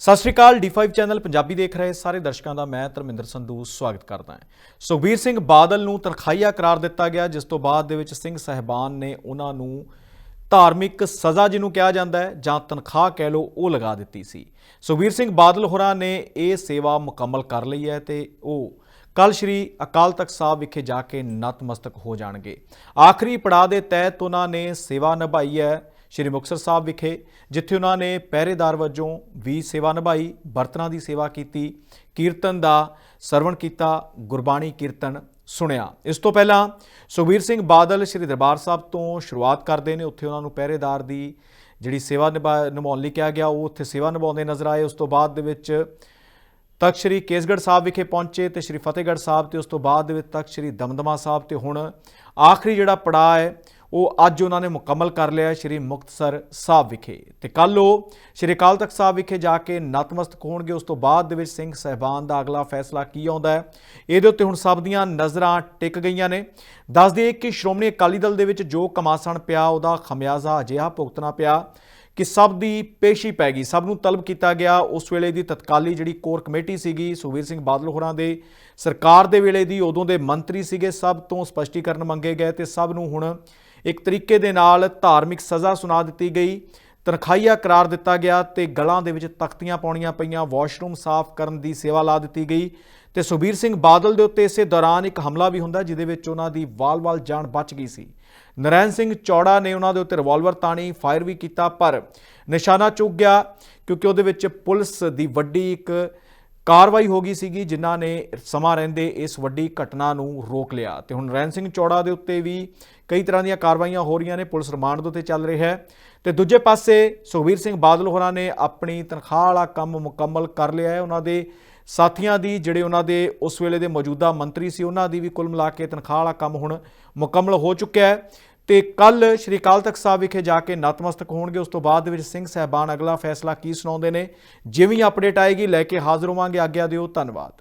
ਸਤਿ ਸ਼੍ਰੀ ਅਕਾਲ D5 channel Punjabi ਦੇਖ ਰਹੇ ਸਾਰੇ ਦਰਸ਼ਕਾਂ ਦਾ ਮੈਂ ਧਰਮਿੰਦਰ ਸੰਧੂ ਸਵਾਗਤ ਕਰਦਾ ਹਾਂ। ਸੁਖਬੀਰ ਸਿੰਘ ਬਾਦਲ ਨੂੰ ਤਨਖਾਹੀਆ ਕਰਾਰ ਦਿੱਤਾ ਗਿਆ, ਜਿਸ ਤੋਂ ਬਾਅਦ ਦੇ ਵਿੱਚ ਸਿੰਘ ਸਹਿਬਾਨ ਨੇ ਉਹਨਾਂ ਨੂੰ ਧਾਰਮਿਕ ਸਜ਼ਾ ਜਿਹਨੂੰ ਕਿਹਾ ਜਾਂਦਾ ਹੈ, ਜਾਂ ਤਨਖਾਹ ਕਹਿ ਲਓ, ਉਹ ਲਗਾ ਦਿੱਤੀ ਸੀ। ਸੁਖਬੀਰ ਸਿੰਘ ਬਾਦਲ ਹੋਰਾਂ ਨੇ ਇਹ ਸੇਵਾ ਮੁਕੰਮਲ ਕਰ ਲਈ ਹੈ ਤੇ ਉਹ ਕੱਲ ਸ਼੍ਰੀ ਅਕਾਲ ਤਖਤ ਸਾਹਿਬ ਵਿਖੇ ਜਾ ਕੇ ਨਤਮਸਤਕ ਹੋ ਜਾਣਗੇ। ਆਖਰੀ ਪੜਾਅ ਦੇ ਤਹਿਤ ਉਹਨਾਂ ਨੇ ਸੇਵਾ ਨਿਭਾਈ ਹੈ। ਸ਼੍ਰੀ ਮੁਕਤਸਰ ਸਾਹਿਬ ਵਿਖੇ, ਜਿੱਥੇ ਉਹਨਾਂ ਨੇ ਪਹਿਰੇਦਾਰ ਵਜੋਂ ਵੀ ਸੇਵਾ ਨਿਭਾਈ, ਬਰਤਨਾਂ ਦੀ ਸੇਵਾ ਕੀਤੀ, ਕੀਰਤਨ ਦਾ ਸਰਵਣ ਕੀਤਾ, ਗੁਰਬਾਣੀ ਕੀਰਤਨ ਸੁਣਿਆ। ਇਸ ਤੋਂ ਪਹਿਲਾਂ ਸੁਖਬੀਰ ਸਿੰਘ ਬਾਦਲ ਸ਼੍ਰੀ ਦਰਬਾਰ ਸਾਹਿਬ ਤੋਂ ਸ਼ੁਰੂਆਤ ਕਰਦੇ ਨੇ। ਉੱਥੇ ਉਹਨਾਂ ਨੂੰ ਪਹਿਰੇਦਾਰ ਦੀ ਜਿਹੜੀ ਸੇਵਾ ਨਿਭਾ- ਨਿਭਾਉਣ ਲਈ ਕਿਹਾ ਗਿਆ, ਉਹ ਉੱਥੇ ਸੇਵਾ ਨਿਭਾਉਂਦੇ ਨਜ਼ਰ ਆਏ। ਉਸ ਤੋਂ ਬਾਅਦ ਦੇ ਵਿੱਚ ਤਖਤ ਸ਼੍ਰੀ ਕੇਸਗੜ੍ਹ ਸਾਹਿਬ ਵਿਖੇ ਪਹੁੰਚੇ ਤੇ ਸ਼੍ਰੀ ਫਤਿਹਗੜ੍ਹ ਸਾਹਿਬ ਤੇ ਉਸ ਤੋਂ ਬਾਅਦ ਦੇ ਵਿੱਚ ਤਖਤ ਸ਼੍ਰੀ ਦਮਦਮਾ ਸਾਹਿਬ ਤੇ ਹੁਣ ਆਖਰੀ ਜਿਹੜਾ ਪੜਾਅ ਹੈ ਉਹ ਅੱਜ ਉਹਨਾਂ ਨੇ ਮੁਕੰਮਲ ਕਰ ਲਿਆ ਸ਼੍ਰੀ ਮੁਕਤਸਰ ਸਾਹਿਬ ਵਿਖੇ। ਤੇ ਕੱਲ ਉਹ ਸ਼੍ਰੀ ਅਕਾਲ ਤਖਤ ਸਾਹਿਬ ਵਿਖੇ ਜਾ ਕੇ ਨਤਮਸਤਕ ਹੋਣਗੇ। ਉਸ ਤੋਂ ਬਾਅਦ ਦੇ ਵਿੱਚ ਸਿੰਘ ਸਹਿਬਾਨ ਦਾ ਅਗਲਾ ਫੈਸਲਾ ਕੀ ਆਉਂਦਾ ਹੈ? ਇਹਦੇ ਉੱਤੇ ਹੁਣ ਸਭ ਦੀਆਂ ਨਜ਼ਰਾਂ ਟਿਕ ਗਈਆਂ ਨੇ। ਦੱਸ ਦਈਏ ਕਿ ਸ਼੍ਰੋਮਣੀ ਅਕਾਲੀ ਦਲ ਦੇ ਵਿੱਚ ਜੋ ਕਮਾਸਣ ਪਿਆ, ਉਹਦਾ ਖਮਿਆਜ਼ਾ ਅਜਿਹਾ ਭੁਗਤਣਾ ਪਿਆ ਕਿ ਸਭ ਦੀ ਪੇਸ਼ੀ ਪੈ ਗਈ। ਸਭ ਨੂੰ ਤਲਬ ਕੀਤਾ ਗਿਆ। ਉਸ ਵੇਲੇ ਦੀ ਤਤਕਾਲੀ ਜਿਹੜੀ ਕੋਰ ਕਮੇਟੀ ਸੀਗੀ, ਸੁਖਬੀਰ ਸਿੰਘ ਬਾਦਲ ਹੋਰਾਂ ਦੇ, ਸਰਕਾਰ ਦੇ ਵੇਲੇ ਦੀ ਉਦੋਂ ਦੇ ਮੰਤਰੀ ਸੀਗੇ, ਸਭ ਤੋਂ ਸਪਸ਼ਟੀਕਰਨ ਮੰਗੇ ਗਏ ਤੇ ਸਭ ਨੂੰ ਹੁਣ ਇੱਕ ਤਰੀਕੇ ਦੇ ਨਾਲ ਧਾਰਮਿਕ ਸਜ਼ਾ ਸੁਣਾ ਦਿੱਤੀ ਗਈ। ਤਨਖਾਹੀਆ ਕਰਾਰ ਦਿੱਤਾ ਗਿਆ ਤੇ ਗਲਾਂ ਦੇ ਵਿੱਚ ਤਖਤੀਆਂ ਪਾਉਣੀਆਂ ਪਈਆਂ। ਵਾਸ਼ਰੂਮ ਸਾਫ਼ ਕਰਨ ਦੀ ਸੇਵਾ ਲਾ ਦਿੱਤੀ ਗਈ ਤੇ ਸੁਖਬੀਰ ਸਿੰਘ ਬਾਦਲ ਦੇ ਉੱਤੇ ਇਸੇ ਦੌਰਾਨ ਇੱਕ ਹਮਲਾ ਵੀ ਹੁੰਦਾ, ਜਿਹਦੇ ਵਿੱਚ ਉਹਨਾਂ ਦੀ ਵਾਲ-ਵਾਲ ਜਾਨ ਬਚ ਗਈ ਸੀ। ਨਰੈਣ ਸਿੰਘ ਚੌੜਾ ਨੇ ਉਹਨਾਂ ਦੇ ਉੱਤੇ ਰਿਵਾਲਵਰ ਤਾਣੀ ਫਾਇਰ ਵੀ ਕੀਤਾ, ਪਰ ਨਿਸ਼ਾਨਾ ਚੁੱਕ ਗਿਆ ਕਿਉਂਕਿ ਉਹਦੇ ਵਿੱਚ ਪੁਲਿਸ ਦੀ ਵੱਡੀ ਇੱਕ ਕਾਰਵਾਈ ਹੋ ਗਈ ਸੀਗੀ, ਜਿਨ੍ਹਾਂ ਨੇ ਸਮਾਂ ਰਹਿੰਦੇ ਇਸ ਵੱਡੀ ਘਟਨਾ ਨੂੰ ਰੋਕ ਲਿਆ। ਤੇ ਹੁਣ ਨਰੈਣ ਸਿੰਘ ਚੌੜਾ ਦੇ ਉੱਤੇ ਵੀ ਕਈ ਤਰ੍ਹਾਂ ਦੀਆਂ ਕਾਰਵਾਈਆਂ ਹੋ ਰਹੀਆਂ ਨੇ, ਪੁਲਿਸ ਰਿਮਾਂਡ ਦੇ ਉੱਤੇ ਚੱਲ ਰਿਹਾ ਹੈ। ਤੇ ਦੂਜੇ ਪਾਸੇ ਸੁਖਬੀਰ ਸਿੰਘ ਬਾਦਲ ਹੋਰਾਂ ਨੇ ਆਪਣੀ ਤਨਖਾਹ ਵਾਲਾ ਕੰਮ ਮੁਕੰਮਲ ਕਰ ਲਿਆ ਹੈ। ਉਹਨਾਂ ਦੇ ਸਾਥੀਆਂ ਦੀ, ਜਿਹੜੇ ਉਹਨਾਂ ਦੇ ਉਸ ਵੇਲੇ ਦੇ ਮੌਜੂਦਾ ਮੰਤਰੀ ਸੀ, ਉਹਨਾਂ ਦੀ ਵੀ ਕੁੱਲ ਮਿਲਾ ਕੇ ਤਨਖਾਹ ਵਾਲਾ ਕੰਮ ਹੁਣ ਮੁਕੰਮਲ ਹੋ ਚੁੱਕਿਆ ਹੈ। ਤੇ ਕੱਲ ਸ਼੍ਰੀ ਅਕਾਲ ਤਖਤ ਸਾਹਿਬ ਵਿਖੇ ਜਾ ਕੇ ਨਤਮਸਤਕ ਹੋਣਗੇ। ਉਸ ਤੋਂ ਬਾਅਦ ਦੇ ਵਿੱਚ ਸਿੰਘ ਸਹਿਬਾਨ ਅਗਲਾ ਫੈਸਲਾ ਕੀ ਸੁਣਾਉਂਦੇ ਨੇ? ਜਿਵੇਂ ਅਪਡੇਟ ਆਏਗੀ ਲੈ ਕੇ ਹਾਜ਼ਰ ਹੋਵਾਂਗੇ। ਆਗਿਆ ਦਿਓ ਧੰਨਵਾਦ।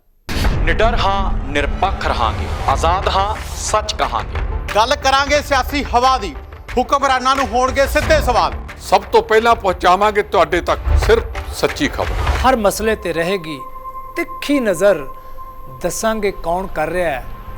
ਨਿਡਰ ਹਾਂ ਨਿਰਪੱਖ ਰਹਾਂਗੇ। ਆਜ਼ਾਦ ਹਾਂ ਸੱਚ ਕਹਾਂਗੇ। ਗੱਲ ਕਰਾਂਗੇ ਸਿਆਸੀ ਹਵਾ ਦੀ। ਹੁਕਮਰਾਨਾਂ ਨੂੰ ਹੋਣਗੇ ਸਿੱਧੇ ਸਵਾਲ। ਸਭ ਤੋਂ ਪਹਿਲਾਂ ਪਹੁੰਚਾਵਾਂਗੇ ਤੁਹਾਡੇ ਤੱਕ ਸਿਰਫ ਸੱਚੀ ਖਬਰ। ਹਰ ਮਸਲੇ ਤੇ ਰਹੇਗੀ ਤਿੱਖੀ ਨਜ਼ਰ। ਦੱਸਾਂਗੇ ਕੌਣ ਕਰ ਰਿਹਾ ਹੈ।